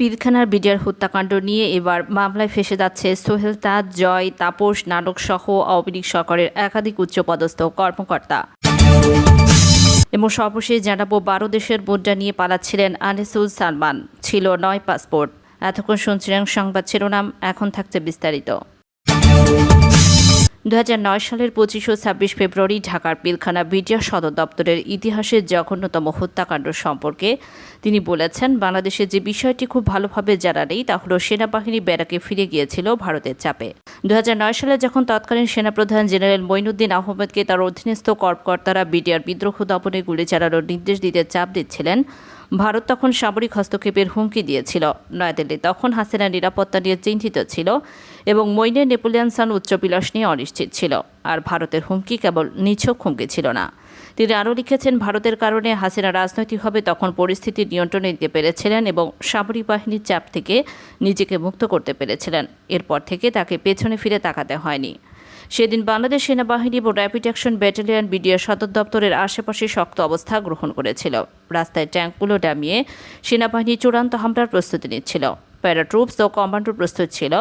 পিলখানার BDR হত্যাকাণ্ড নিয়ে এবার মামলায় ফেসে যাচ্ছে সোহেল তাজ, জয় তাপস, নাটক সহ আওয়ামী সরকারের একাধিক উচ্চপদস্থ কর্মকর্তা। এবং সর্বশেষ জানাব, বারো দেশের মুদ্রা নিয়ে পালাচ্ছিলেন আনিসুল সালমান। ছিল নয় পাসপোর্ট। এতক্ষণ শুনছিলেন সংবাদ শিরোনাম, এখন থাকছে বিস্তারিত। দু হাজার নয় সালের পঁচিশ ও ছাব্বিশ ফেব্রুয়ারি ঢাকার পিলখানা বিডিআর সদর দপ্তরের ইতিহাসের জঘন্যতম হত্যাকাণ্ড সম্পর্কে তিনি বলেছেন, বাংলাদেশে যে বিষয়টি খুব ভালোভাবে জানা নেই তা হল সেনাবাহিনী ব্যারাকে ফিরে গিয়েছিল ভারতের চাপে। দু হাজার নয় সালে যখন তৎকালীন সেনাপ্রধান জেনারেল মঈনুদ্দিন আহমেদকে তার অধীনস্থ কর্মকর্তারা বিডিআর বিদ্রোহ দমনে গুলি চালানোর নির্দেশ দিতে চাপ দিচ্ছিলেন ভারত তখন সামরিক হস্তক্ষেপের হুমকি দিয়েছিল। নয়াদিল্লি তখন হাসিনা নিরাপত্তা নিয়ে চিন্তিত ছিল এবং মইনের নেপোলিয়ান সান উচ্চবিলাস নিয়ে অনিশ্চিত ছিল। আর ভারতের হুমকি কেবল নিছক হুমকি ছিল না। তিনি আরও লিখেছেন, ভারতের কারণে হাসিনা রাজনৈতিকভাবে তখন পরিস্থিতি নিয়ন্ত্রণে নিতে পেরেছিলেন এবং সামরিক বাহিনীর চাপ থেকে নিজেকে মুক্ত করতে পেরেছিলেন। এরপর থেকে তাকে পেছনে ফিরে তাকাতে হয়নি। সেদিন বাংলাদেশ সেনাবাহিনী এবং র্যাপিড অ্যাকশন ব্যাটালিয়ন বিডিআর সদর দপ্তরের আশেপাশে শক্ত অবস্থা গ্রহণ করেছিল। রাস্তায় ট্যাঙ্কগুলো ডামিয়ে সেনাবাহিনী চূড়ান্ত হামলার প্রস্তুতি নিচ্ছিল। প্যারাট্রুপস ও কমান্ডো প্রস্তুত ছিল,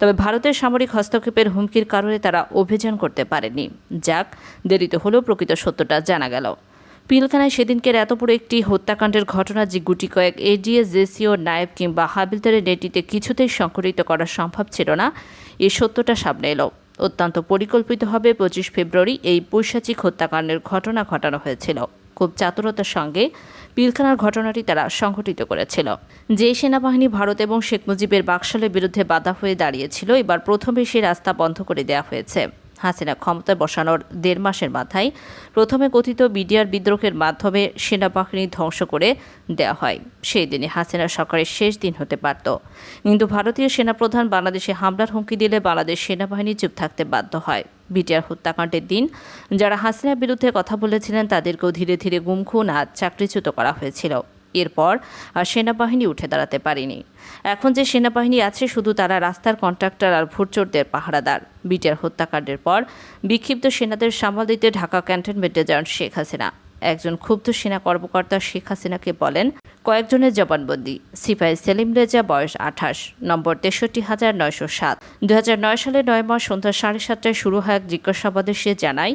তবে ভারতের সামরিক হস্তক্ষেপের হুমকির কারণে তারা অভিযান করতে পারেনি। যাক, দেরিতে হলেও প্রকৃত সত্যটা জানা গেল। পিলখানায় সেদিনকের এত বড় একটি হত্যাকাণ্ডের ঘটনা যে গুটি কয়েক এডিএস জেসিও নায়েব কিংবা হাবিলদারের নেটিতে কিছুতেই সংঘটিত করা সম্ভব ছিল না, এ সত্যটা সামনে এলো। অত্যন্ত পরিকল্পিতভাবে পঁচিশ ফেব্রুয়ারি এই বৈশাচিক হত্যাকাণ্ডের ঘটনা ঘটানো হয়েছিল। খুব চাতুরতার সঙ্গে পিলখানার ঘটনাটি তারা সংঘটিত করেছিল। যে সেনাবাহিনী ভারত এবং শেখ মুজিবের বাকশালের বিরুদ্ধে বাধা হয়ে দাঁড়িয়েছিল, এবার প্রথমে সেই রাস্তা বন্ধ করে দেওয়া হয়েছে। হাসিনা ক্ষমতায় বসানোর দেড় মাসের মাথায় প্রথমে কথিত বিডিআর বিদ্রোহের মাধ্যমে সেনাবাহিনী ধ্বংস করে দেওয়া হয়। সেই দিনে হাসিনা সরকারের শেষ দিন হতে পারত। কিন্তু ভারতীয় সেনাপ্রধান বাংলাদেশে হামলার হুমকি দিলে বাংলাদেশ সেনাবাহিনী চুপ থাকতে বাধ্য হয়। বিটিআর হত্যাকাণ্ডের দিন যারা হাসিনার বিরুদ্ধে কথা বলেছিলেন, তাদেরকেও ধীরে ধীরে গুমখুন আর চাকরিচ্যুত করা হয়েছিল। এরপর আর সেনাবাহিনী উঠে দাঁড়াতে পারেনি। এখন যে সেনাবাহিনী আছে, শুধু তারা রাস্তার কন্ট্রাক্টর আর ভোটচোরদের পাহারাদার। বিটিআর হত্যাকাণ্ডের পর বিক্ষিপ্ত সেনাদের সামাল দিতে ঢাকা ক্যান্টনমেন্টে যান শেখ হাসিনা। একজন ক্ষুব্ধ সেনা কর্মকর্তা শেখ হাসিনাকে বলেন, কয়েকজনের জবানবন্দি। সিপাহি সেলিম রেজা, বয়স আঠাশ, নম্বর তেষট্টি হাজার নয়শো সাত। দু নয় সালে নয় মাস সন্ধ্যা সাড়ে সাতটায় শুরু হয় এক জিজ্ঞাসাবাদে সে জানায়,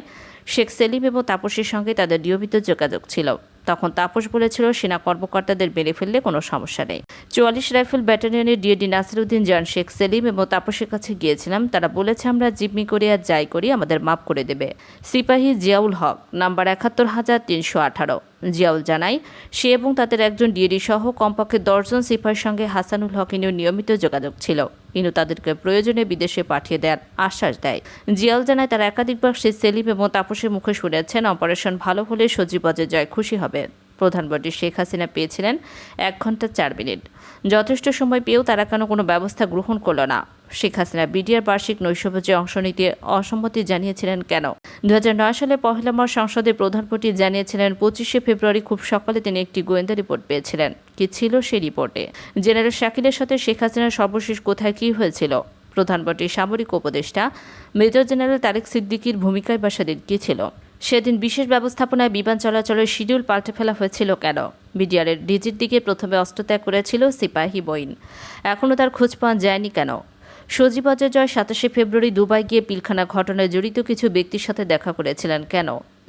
শেখ সেলিম এবং তাপসের সঙ্গে তাদের নিয়মিত যোগাযোগ ছিল। তখন তাপস বলেছিল, সেনা কর্মকর্তাদের মেরে ফেললে কোনো সমস্যা নেই। চুয়াল্লিশ রাইফেল ব্যাটালিয়নের ডিএডি নাসিরুদ্দিন জান শেখ সেলিম এবং তাপসের কাছে গিয়েছিলাম। তারা বলেছে, আমরা জিম্মি করি আর যাই করি, আমাদের মাপ করে দেবে। সিপাহী জিয়াউল হক, নাম্বার একাত্তর হাজার তিনশো আঠারো। জিয়াউল জানায়, সে এবং তাদের একজন ডিএডি সহ কমপক্ষে দশজন সিপাহীর সঙ্গে হাসানুল হকিনীয় নিয়মিত যোগাযোগ ছিল। কিন্তু তাদেরকে প্রয়োজনে বিদেশে পাঠিয়ে দেওয়ার আশ্বাস দেয়। জিয়াল জানায়, তারা একাধিকবার সে সেলিম এবং তাপসের মুখে শুনেছেন, অপারেশন ভালো হলে সজীবজে জয় খুশি হবে। প্রধানমন্ত্রী শেখ হাসিনা পেয়েছিলেন এক ঘণ্টা চার মিনিট। যথেষ্ট সময় পেয়েও তারা কেন কোনো ব্যবস্থা গ্রহণ করল না? শেখ হাসিনা বিডিআর বার্ষিক নৈশভোজে অংশ নিতে অসম্মতি জানিয়েছিলেন কেন? দু হাজার নয় সালে পহেলা মার্চ সংসদে প্রধানমন্ত্রী জানিয়েছিলেন পঁচিশে ফেব্রুয়ারি খুব সকালে তিনি একটি গোয়েন্দা রিপোর্ট পেয়েছিলেন। কি ছিল সেই রিপোর্টে? জেনারেল শাকিলের সাথে শেখ হাসিনার সর্বশেষ কোথায় কী হয়েছিল? প্রধানমন্ত্রীর সামরিক উপদেষ্টা, মেজর জেনারেল তারেক সিদ্দিকির ভূমিকায় বা সেদিন কী ছিল? সেদিন বিশেষ ব্যবস্থাপনায় বিমান চলাচলের শিডিউল পাল্টে ফেলা হয়েছিল কেন? বিডিআরের ডিজির দিকে প্রথমে অস্ত্রত্যাগ করেছিল সিপাহী বইন এখনও তার খোঁজ পাওয়া যায়নি কেন? সজীবাজের জয় সাতাশে ফেব্রুয়ারি দুবাই গিয়ে পিলখানা ঘটনায় জড়িত কিছু ব্যক্তির সাথে দেখা করেছিলেন কেন?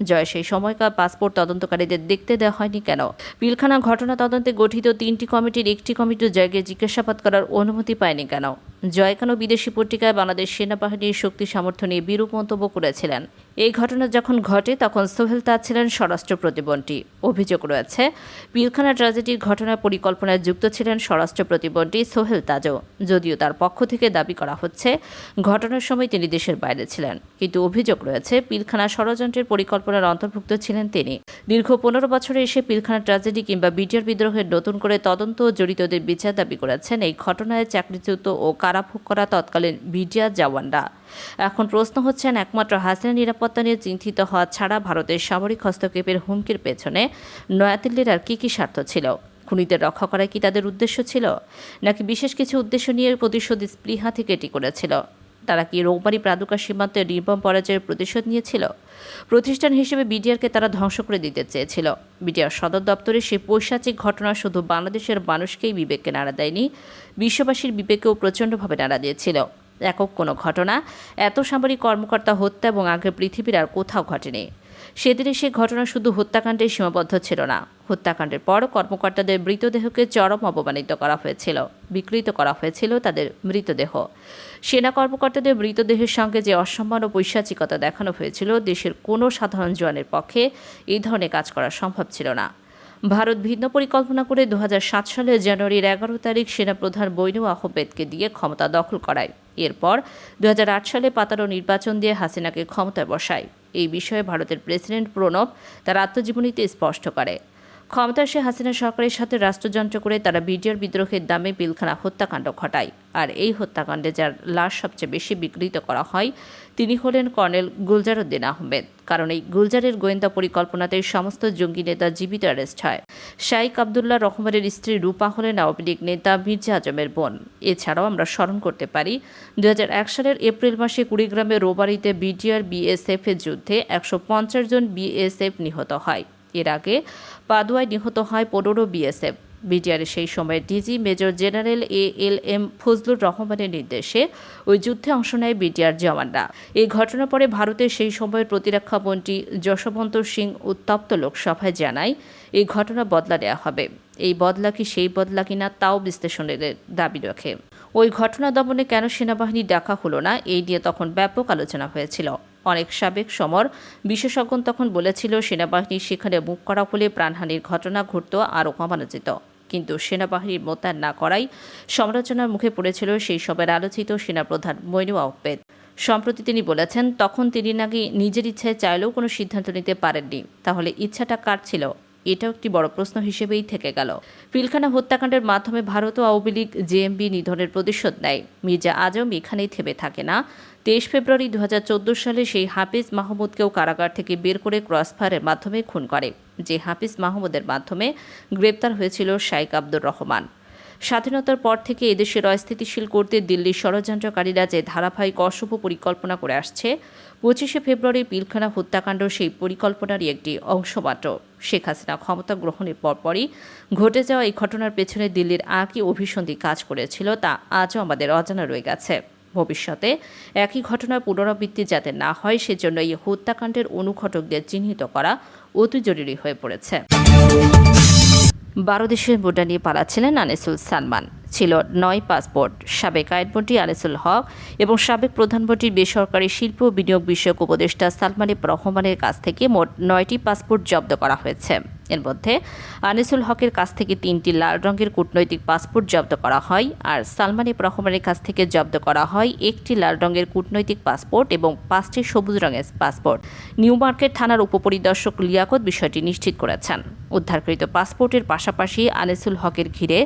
জয় সেই সময়কার পাসপোর্ট তদন্তকারীদের দেখতে দেওয়া হয়নি কেন? পিলখানা ঘটনা তদন্তে গঠিত তিনটি কমিটির একটি কমিটি জয়কে জিজ্ঞাসাবাদ করার অনুমতি পায়নি কেন? জয় কেন বিদেশি পত্রিকায় বাংলাদেশ সেনাবাহিনীর শক্তি সামর্থ্য নিয়ে বিরূপ মন্তব্য করেছিলেন? এই ঘটনা যখন ঘটে, তখন সোহেল তাজ ছিলেন স্বরাষ্ট্র প্রতিমন্ত্রী। অভিযোগ রয়েছে, পিলখানা ট্র্যাজেডির ঘটনার পরিকল্পনায় যুক্ত ছিলেন স্বরাষ্ট্র প্রতিমন্ত্রী সোহেল তাজও। যদিও তার পক্ষ থেকে দাবি করা হচ্ছে, ঘটনার সময় তিনি দেশের বাইরে ছিলেন। কিন্তু অভিযোগ রয়েছে, পিলখানা ষড়যন্ত্রের পরিকল্পনার অন্তর্ভুক্ত ছিলেন তিনি। দীর্ঘ পনেরো বছরে এসে পিলখানা ট্র্যাজেডি কিংবা বিটিআর বিদ্রোহের নতুন করে তদন্ত জড়িতদের বিচার দাবি করেছেন। এই ঘটনায় চাকরিচ্যুত ও কারাভোগ করা তৎকালীন বিডিআর জওয়ানরা। এখন প্রশ্ন হচ্ছেন একমাত্র হাসিনা নিরাপত্তা নিয়ে চিন্তিত হওয়া ছাড়া ভারতের সামরিক হস্তক্ষেপের হুমকির পেছনে নয়াদিল্লির আর কী কী স্বার্থ ছিল? খুনিদের রক্ষা করা কি তাদের উদ্দেশ্য ছিল? নাকি বিশেষ কিছু উদ্দেশ্য নিয়ে প্রতিশোধ স্পৃহা থেকে এটি করেছিল? তারা কি রৌমারি প্রাদুকা সীমান্তে নির্মম পরাজয়ের প্রতিশোধ নিয়েছিল? প্রতিষ্ঠান হিসেবে বিডিআরকে তারা ধ্বংস করে দিতে চেয়েছিল। বিডিআর সদর দপ্তরে সেই পৈশাচিক ঘটনা শুধু বাংলাদেশের মানুষকেই বিবেককে নাড়া দেয়নি, বিশ্ববাসীর বিবেকেও প্রচণ্ডভাবে নাড়া দিয়েছিল। একক কোনো ঘটনা। এত সামরিক কর্মকর্তা হত্যা এবং আগে পৃথিবীর আর কোথাও ঘটেনি। সেদিনে সে ঘটনা শুধু হত্যাকাণ্ডে সীমাবদ্ধ ছিল না। হত্যাকাণ্ডের পর কর্মকর্তাদের মৃতদেহকে চরম অপমানিত করা হয়েছিল। বিকৃত করা হয়েছিল তাদের মৃতদেহ। সেনা কর্মকর্তাদের মৃতদেহের সঙ্গে যে অসম্মান ও পৈশাচিকতা দেখানো হয়েছিল, দেশের কোনো সাধারণ জোয়ানের পক্ষে এই ধরনের কাজ করা সম্ভব ছিল না। ভারত ভিন্ন পরিকল্পনা করে দু সালের জানুয়ারির এগারো তারিখ সেনাপ্রধান বৈনু আহমেদকে দিয়ে ক্ষমতা দখল করায়। এরপর দু হাজার আট সালে পাতারো নির্বাচন দিয়ে হাসিনাকে ক্ষমতায় বসায়। এই বিষয়ে ভারতের প্রেসিডেন্ট প্রণব তার আত্মজীবনীতে স্পষ্ট করে। ক্ষমতা সে হাসিনা সরকারের সাথে রাষ্ট্রযন্ত্র করে তারা বিডিআর বিদ্রোহের দামে পিলখানা হত্যাকাণ্ড ঘটায়। আর এই হত্যাকাণ্ডে যার লাশ সবচেয়ে বেশি বিকৃত করা হয়, তিনি হলেন কর্নেল গুলজারউদ্দিন আহমেদ। কারণ এই গুলজারের গোয়েন্দা পরিকল্পনাতে সমস্ত জঙ্গি নেতা জীবিত অ্যারেস্ট হয়। শাইক আবদুল্লাহ রহমানের স্ত্রী রূপা হলেন আওয়ামী লীগ নেতা মির্জা আজমের বোন। এছাড়াও আমরা স্মরণ করতে পারি দু হাজার এক সালের এপ্রিল মাসে কুড়িগ্রামে রোবারিতে বিডিআর বিএসএফ এর যুদ্ধে একশো পঞ্চাশ জন বিএসএফ নিহত হয়। এর আগে পাদুয়ায় নিহত হয় পনেরো বিএসএফ। বিডিআরের সেই সময় DG major general A L M Fazlur রহমানের নির্দেশে ওই যুদ্ধে অংশ নেয় বিডিআর জওয়ানরা। এই ঘটনার পরে ভারতের সেই সময়ের প্রতিরক্ষা মন্ত্রী যশবন্ত সিং উত্তপ্ত লোকসভায় জানায়, এই ঘটনা বদলা নেওয়া হবে। এই বদলা কি সেই বদলা কিনা তাও বিশ্লেষণের দাবি রাখে। ওই ঘটনা দমনে কেন সেনাবাহিনী ডাকা হলো না, এই নিয়ে তখন ব্যাপক আলোচনা হয়েছিল। অনেক সাবেক সমর। বিশেষজ্ঞ তখন বলেছিল সেনাবাহিনী সেখানে মুখ করা হলে প্রাণহানির ঘটনা ঘটত, আরও কমানো যেত। কিন্তু সেনাবাহিনীর মোতায়েন না করাই সমালোচনার মুখে পড়েছিল সেই সবের আলোচিত সেনাপ্রধান মইনু আহমেদ। সম্প্রতি তিনি বলেছেন, তখন তিনি নাকি নিজের ইচ্ছায় চাইলেও কোনো সিদ্ধান্ত নিতে পারেননি। তাহলে ইচ্ছাটা কার ছিল? এটাও একটি বড় প্রশ্ন হিসেবেই থেকে গেল। পিলখানা হত্যাকাণ্ডের মাধ্যমে ভারত ও আওয়ামী লীগ জেএমবি নিধনের প্রতিশোধ নেয়। মির্জা আজম এখানেই থেমে থাকে না। তেইশ ফেব্রুয়ারি দু হাজার চোদ্দ সালে সেই হাফিজ মাহমুদকেও কারাগার থেকে বের করে ক্রসফায়ারের মাধ্যমে খুন করে, যে হাফিজ মাহমুদের মাধ্যমে গ্রেপ্তার হয়েছিল শাইক আব্দুর রহমান। স্বাধীনতার পর থেকে এদেশের অস্থিতিশীল করতে দিল্লির ষড়যন্ত্রকারীরা যে ধারাবাহিক অশুভ পরিকল্পনা করে আসছে, পঁচিশে ফেব্রুয়ারি পিলখানা হত্যাকাণ্ড সেই পরিকল্পনারই একটি অংশ মাত্র। শেখ হাসিনা ক্ষমতা গ্রহণের পরপরই ঘটে যাওয়া এই ঘটনার পেছনে দিল্লির আঁকি অভিসন্ধি কাজ করেছিল তা আজও আমাদের অজানা রয়ে গেছে। ভবিষ্যতে। একই ঘটনার পুনরাবৃত্তি যাতে না হয় সেজন্য এই হত্যাকাণ্ডের অনুঘটকদের চিহ্নিত করা অতি জরুরি হয়ে পড়েছে। বারো দেশের মুদ্রা নিয়ে পালাচ্ছিলেন আনিসুল সালমান। ছিল নয় পাসপোর্ট, সাবেক আইনমন্ত্রী আনিসুল হক এবং সাবেক প্রধানমন্ত্রীর বেসরকারি শিল্প বিনিয়োগ বিষয়ক উপদেষ্টা সালমানি রহমানের কাছ থেকে মোট নয়টি পাসপোর্ট জব্দ করা হয়েছে। এর মধ্যে আনিসুল হকের কাছ থেকে তিনটি লাল রঙের কূটনৈতিক পাসপোর্ট জব্দ করা হয় আর সালমানি রহমানের কাছ থেকে জব্দ করা হয় একটি লাল রঙের কূটনৈতিক পাসপোর্ট এবং পাঁচটি সবুজ রঙের পাসপোর্ট। নিউ মার্কেট থানার উপপরিদর্শক লিয়াকত বিষয়টি নিশ্চিত করেছেন। উদ্ধারকৃত পাসপোর্টের পাশাপাশি আনিসুল হকের ঘিরে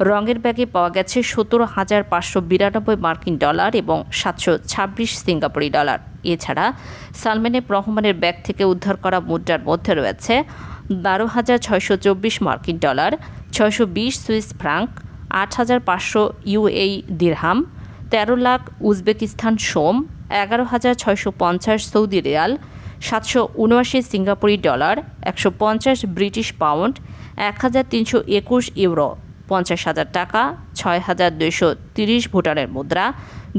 রঙের ব্যাগে পাওয়া গেছে সতেরো হাজার পাঁচশো বিরানব্বই মার্কিন ডলার এবং সাতশো ছাব্বিশ সিঙ্গাপুরি ডলার। এছাড়া সালমানের রহমানের ব্যাগ থেকে উদ্ধার করা মুদ্রার মধ্যে রয়েছে বারো হাজার ছয়শো চব্বিশ মার্কিন ডলার, ছয়শো বিশ সুইস ফ্রাঙ্ক, আট হাজার পাঁচশো ইউএই দিরহাম, তেরো লাখ উজবেকিস্তান সোম, এগারো হাজার ছয়শো পঞ্চাশ সৌদি রিয়াল, সাতশো উনআশি সিঙ্গাপুরি ডলার, একশো পঞ্চাশ ব্রিটিশ পাউন্ড, এক হাজার তিনশো একুশ ইউরো, পঞ্চাশ হাজার টাকা, ছয় হাজার দুইশো তিরিশ ভুটানের মুদ্রা,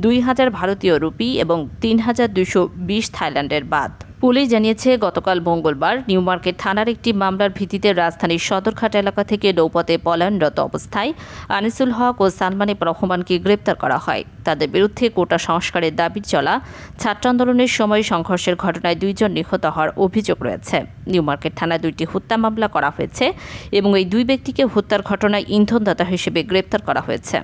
দুই হাজার ভারতীয় রুপি এবং তিন হাজার দুইশো বিশ থাইল্যান্ডের বাদ। পুলিশ জানিয়েছে, গতকাল মঙ্গলবার নিউ মার্কেট থানার একটি মামলার ভিত্তিতে রাজধানীর সদরঘাট এলাকা থেকে নৌপথে পলায়নরত অবস্থায় আনিসুল হক ও সালমানিক রহমানকে গ্রেপ্তার করা হয়। তাদের বিরুদ্ধে কোটা সংস্কারের দাবি চলা, ছাত্র আন্দোলনের সময় সংঘর্ষের ঘটনায় দুইজন নিহত হওয়ার অভিযোগ রয়েছে। নিউ মার্কেট থানায় দুইটি হত্যা মামলা করা হয়েছে এবং এই দুই ব্যক্তিকে হত্যার ঘটনায় ইন্ধনদাতা হিসেবে গ্রেপ্তার করা হয়েছে।